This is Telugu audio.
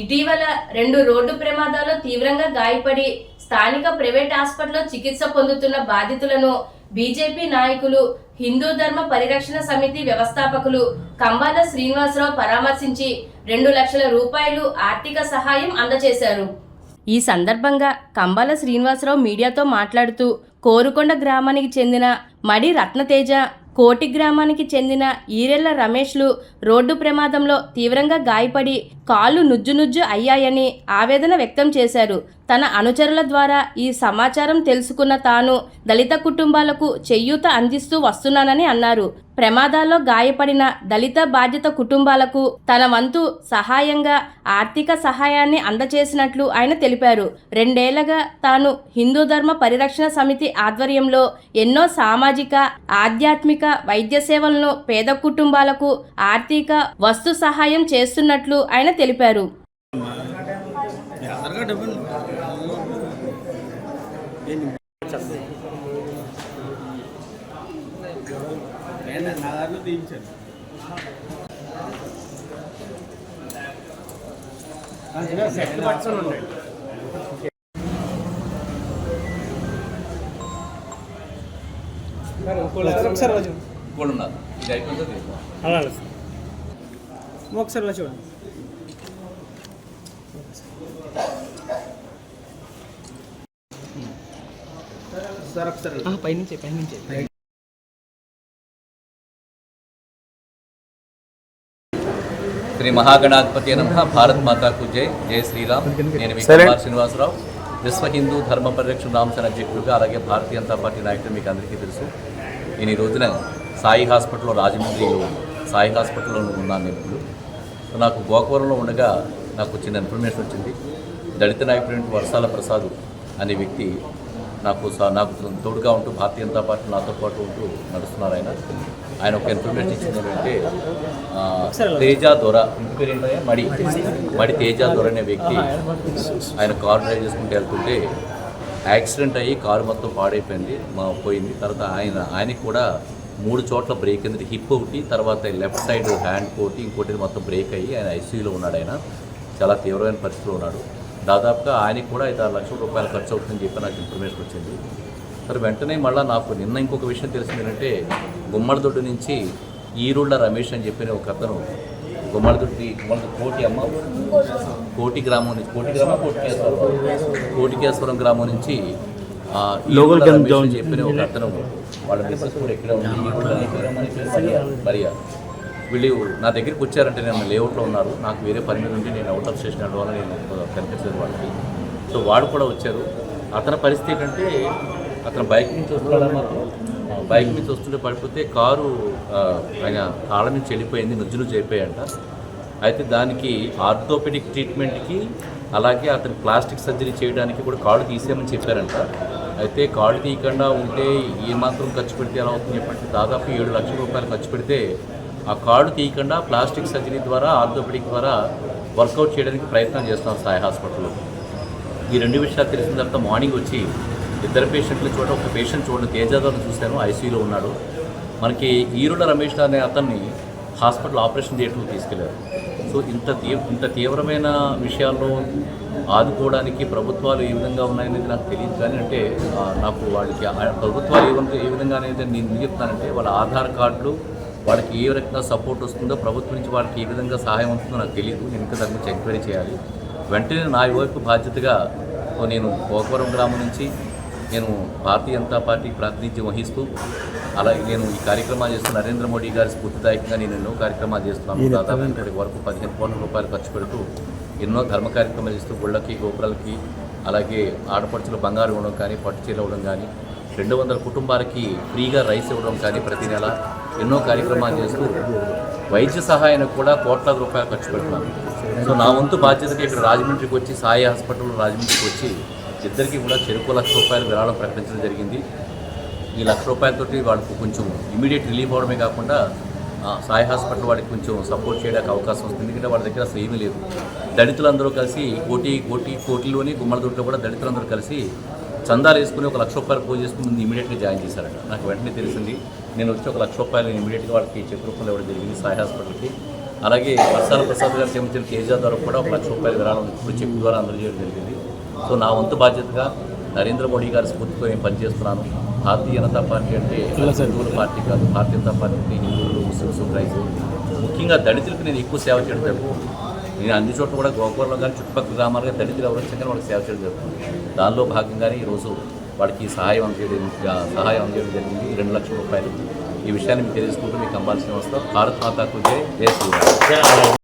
ఇటీవల రెండు రోడ్డు ప్రమాదాల్లో తీవ్రంగా గాయపడి స్థానిక ప్రైవేట్ హాస్పిటల్లో చికిత్స పొందుతున్న బాధితులను బీజేపీ నాయకులు హిందూ ధర్మ పరిరక్షణ సమితి వ్యవస్థాపకులు కంబాల శ్రీనివాసరావు పరామర్శించి రెండు లక్షల రూపాయలు ఆర్థిక సహాయం అందజేశారు. ఈ సందర్భంగా కంబాల శ్రీనివాసరావు మీడియాతో మాట్లాడుతూ కోరుకొండ గ్రామానికి చెందిన మడి రత్నతేజ కోటి గ్రామానికి చెందిన ఈరెళ్ళ రమేష్లు రోడ్డు ప్రమాదంలో తీవ్రంగా గాయపడి కాళ్ళు నుజ్జు నుజ్జు అయ్యాయని ఆవేదన వ్యక్తం చేశారు. తన అనుచరుల ద్వారా ఈ సమాచారం తెలుసుకున్న తాను దళిత కుటుంబాలకు చెయ్యూత అందిస్తూ వస్తున్నానని అన్నారు. ప్రమాదాల్లో గాయపడిన దళిత బాధిత కుటుంబాలకు తన వంతు సహాయంగా ఆర్థిక సహాయాన్ని అందచేసినట్లు ఆయన తెలిపారు. రెండేళ్ళగా తాను హిందూ ధర్మ పరిరక్షణ సమితి ఆధ్వర్యంలో ఎన్నో సామాజిక ఆధ్యాత్మిక వైద్య సేవలను పేద కుటుంబాలకు ఆర్థిక వస్తు సహాయం చేస్తున్నట్లు ఆయన తెలిపారు ఒకసారి. అలా ఒకసారి చూడండి సార్ ఒకసారి. పైనుంచి పైనుంచి. శ్రీ మహాగణాధిపతి నమ భారత్ మాతాకు జై. జై శ్రీరామ్. నేను మీ కుమార్ శ్రీనివాసరావు. విశ్వ హిందూ ధర్మ పరిరక్షణ రామసేన అధ్యక్షుడిగా అలాగే భారతీయ జనతా పార్టీ నాయకుడు మీకు అందరికీ తెలుసు. నేను ఈ రోజున సాయి హాస్పిటల్లో రాజమండ్రిలో సాయి హాస్పిటల్లో ఉన్నాను నేను ఇప్పుడు. సో నాకు గోకవరంలో ఉండగా నాకు చిన్న ఇన్ఫర్మేషన్ వచ్చింది. దళిత నాయకుడు వర్షాల ప్రసాద్ అనే వ్యక్తి నాకు స- నాకు తోడుగా ఉంటూ భారతీయ జనతా పార్టీ నాతో పాటు ఉంటూ నడుస్తున్నారు ఆయన. ఆయన ఒక ఇన్ఫర్మేషన్ ఇచ్చింది ఏంటంటే తేజ దొర మడి. మడి తేజ దొర అనే వ్యక్తి ఆయన కారు డ్రైవ్ చేసుకుంటూ వెళ్తుంటే యాక్సిడెంట్ అయ్యి కారు మొత్తం పాడైపోయింది మా పోయింది. తర్వాత ఆయన ఆయనకి కూడా మూడు చోట్ల బ్రేక్ అయింది. హిప్ ఒకటి తర్వాత లెఫ్ట్ సైడ్ హ్యాండ్ ఒకటి ఇంకోటి మొత్తం బ్రేక్ అయ్యి ఆయన ఐసీయూలో ఉన్నాడు ఆయన. చాలా తీవ్రమైన పరిస్థితిలో ఉన్నాడు. దాదాపుగా ఆయనకి కూడా ఐదు ఆరు లక్షల రూపాయలు ఖర్చు అవుతుందని చెప్పి నాకు ఇన్ఫర్మేషన్ వచ్చింది. సరే వెంటనే మళ్ళీ నాకు నిన్న ఇంకొక విషయం తెలిసింది ఏంటంటే గుమ్మడిదొడ్డు నుంచి ఈరుళ్ళ రమేష్ అని చెప్పిన ఒక అతను గుమ్మడిదొడ్డి గుమ్మడిదొడ్డి కోటి అమ్మ? కోటి గ్రామం నుంచి కోటి గ్రామం కోటికేశ్వరం కోటికేశ్వరం గ్రామం నుంచి చెప్పిన ఒక అతను వాళ్ళ బిజినెస్ కూడా ఎక్కడ ఉంది. ఈరుళ్ళ వీళ్ళు నా దగ్గరికి వచ్చారంటే నేను లేఅవుట్లో ఉన్నారు. నాకు వేరే పని మీద ఉండి నేను అవుట్ ఆఫ్ స్టేషన్ వల్ల నేను కనిపించలేదు వాళ్ళకి. సో వాడు కూడా వచ్చారు. అతని పరిస్థితి ఏంటంటే అతను బైక్ నుంచి వస్తున్నాడు బైక్ నుంచి వస్తుంటే పడిపోతే కారు ఆయన కాళ్ళ నుంచి వెళ్ళిపోయింది నుజ్జు నుజ్జు అయిపోయాయంట అయితే దానికి ఆర్థోపెడిక్ ట్రీట్మెంట్కి అలాగే అతను ప్లాస్టిక్ సర్జరీ చేయడానికి కూడా కాళ్ళు తీసేయమని చెప్పారంట. అయితే కాళ్ళు తీయకుండా ఉంటే ఏ మాత్రం ఖర్చు పెడితే ఎలా అవుతుంది చెప్పంటే దాదాపు ఏడు లక్షల రూపాయలు ఖర్చు పెడితే ఆ కార్డు తీయకుండా ప్లాస్టిక్ సర్జరీ ద్వారా ఆర్థోపెడిక్ ద్వారా వర్కౌట్ చేయడానికి ప్రయత్నం చేస్తాం సాయి హాస్పిటల్లో. ఈ రెండు విషయాలు తెలిసిన తర్వాత మార్నింగ్ వచ్చి ఇద్దరు పేషెంట్లు చూడ ఒక పేషెంట్ చూడండి తేజాదాన్ని చూశాను ఐసీయూలో ఉన్నాడు. మనకి ఈరుడ రమేష్ అనే అతన్ని హాస్పిటల్ ఆపరేషన్ థియేటర్కి తీసుకెళ్ళారు. సో ఇంత తీవ్ర ఇంత తీవ్రమైన విషయాల్లో ఆదుకోవడానికి ప్రభుత్వాలు ఏ విధంగా ఉన్నాయనేది నాకు తెలియదు కానీ అంటే నాకు వాళ్ళకి ప్రభుత్వాలు ఏ విధంగా ఏ విధంగా అనేది నేను చెప్తానంటే వాళ్ళ ఆధార్ కార్డులు వాళ్ళకి ఏ రకంగా సపోర్ట్ వస్తుందో ప్రభుత్వం నుంచి వాళ్ళకి ఏ విధంగా సహాయం వస్తుందో నాకు తెలియదు నేను ఇంకా దాని గురించి ఎంక్వైరీ చేయాలి. వెంటనే నా వైపు బాధ్యతగా నేను పోకవరం గ్రామం నుంచి నేను భారతీయ జనతా పార్టీ ప్రాతినిధ్యం వహిస్తూ అలాగే నేను ఈ కార్యక్రమాలు చేస్తున్న నరేంద్ర మోడీ గారి స్ఫూర్తిదాయకంగా నేను ఎన్నో కార్యక్రమాలు చేస్తున్నాను. దాదాపు ఇప్పటి వరకు పదిహేను కోట్ల రూపాయలు ఖర్చు పెడుతూ ఎన్నో ధర్మ కార్యక్రమాలు చేస్తూ గుళ్ళకి గోపురాలకి అలాగే ఆడపడుచులు బంగారు ఇవ్వడం కానీ పట్టు చీర ఇవ్వడం కానీ రెండు వందల కుటుంబాలకి ఫ్రీగా రైస్ ఇవ్వడం కానీ ప్రతి నెల ఎన్నో కార్యక్రమాలు చేస్తూ వైద్య సహాయానికి కూడా కోట్లాది రూపాయలు ఖర్చు పెడతాను సో నా వంతు బాధ్యతగా ఇక్కడ రాజమండ్రికి వచ్చి సాయి హాస్పిటల్ రాజమండ్రికి వచ్చి ఇద్దరికి కూడా చెరుకు లక్ష రూపాయలు విరాళం ప్రకటించడం జరిగింది. ఈ లక్ష రూపాయలతోటి వాళ్ళకు కొంచెం ఇమీడియట్ రిలీఫ్ అవడమే కాకుండా సాయి హాస్పిటల్ వాడికి కొంచెం సపోర్ట్ చేయడానికి అవకాశం వస్తుంది. ఎందుకంటే వాళ్ళ దగ్గర అసలు ఏమీ లేదు. దళితులందరూ కలిసి కోటి కోటి కోటిలోని గుమ్మలదొడ్లో కూడా దళితులందరూ కలిసి చందాలు వేసుకుని ఒక లక్ష రూపాయలు పూజ చేసుకుని ముందు ఇమీడియట్గా జాయిన్ చేశారంట. నాకు వెంటనే తెలిసింది నేను వచ్చి ఒక లక్ష రూపాయలు ఇమీడియట్గా వాళ్ళకి చెక్ రూపంలో ఇవ్వడం జరిగింది సాయి హాస్పిటల్కి. అలాగే వర్షాల ప్రసాద్ గారి చెంచులు కేజీఆర్ ద్వారా కూడా ఒక లక్ష రూపాయల విరాళం ఇప్పుడు చెక్ ద్వారా అందజేయడం జరిగింది. సో నా వంతు బాధ్యతగా నరేంద్ర మోడీ గారి స్ఫూర్తితో నేను పనిచేస్తున్నాను. భారతీయ జనతా పార్టీ అంటే హిందువుల పార్టీ కాదు భారతీయ జనతా పార్టీ అంటే హిందువులు ముస్లిమ్స్ క్రైస్తవులు ముఖ్యంగా దళితులకు నేను ఎక్కువ సేవ చేయడం నేను అన్ని చోట్ల కూడా గోకూరలో కానీ చుట్టుపక్కల గ్రామాలుగా దళితులు ఎవరు వచ్చినా వాళ్ళకి సేవ చేయడం జరుగుతుంది. దానిలో భాగంగానే ఈరోజు వాడికి సహాయం అందజేయడం సహాయం అందజేయడం జరిగింది. రెండు లక్షల రూపాయలు. ఈ విషయాన్ని మీకు తెలుసుకుంటూ మీకు అంబాల్సిన వస్తాం. భారత్ మాతాకు జై. జయ శ్రీరామ్.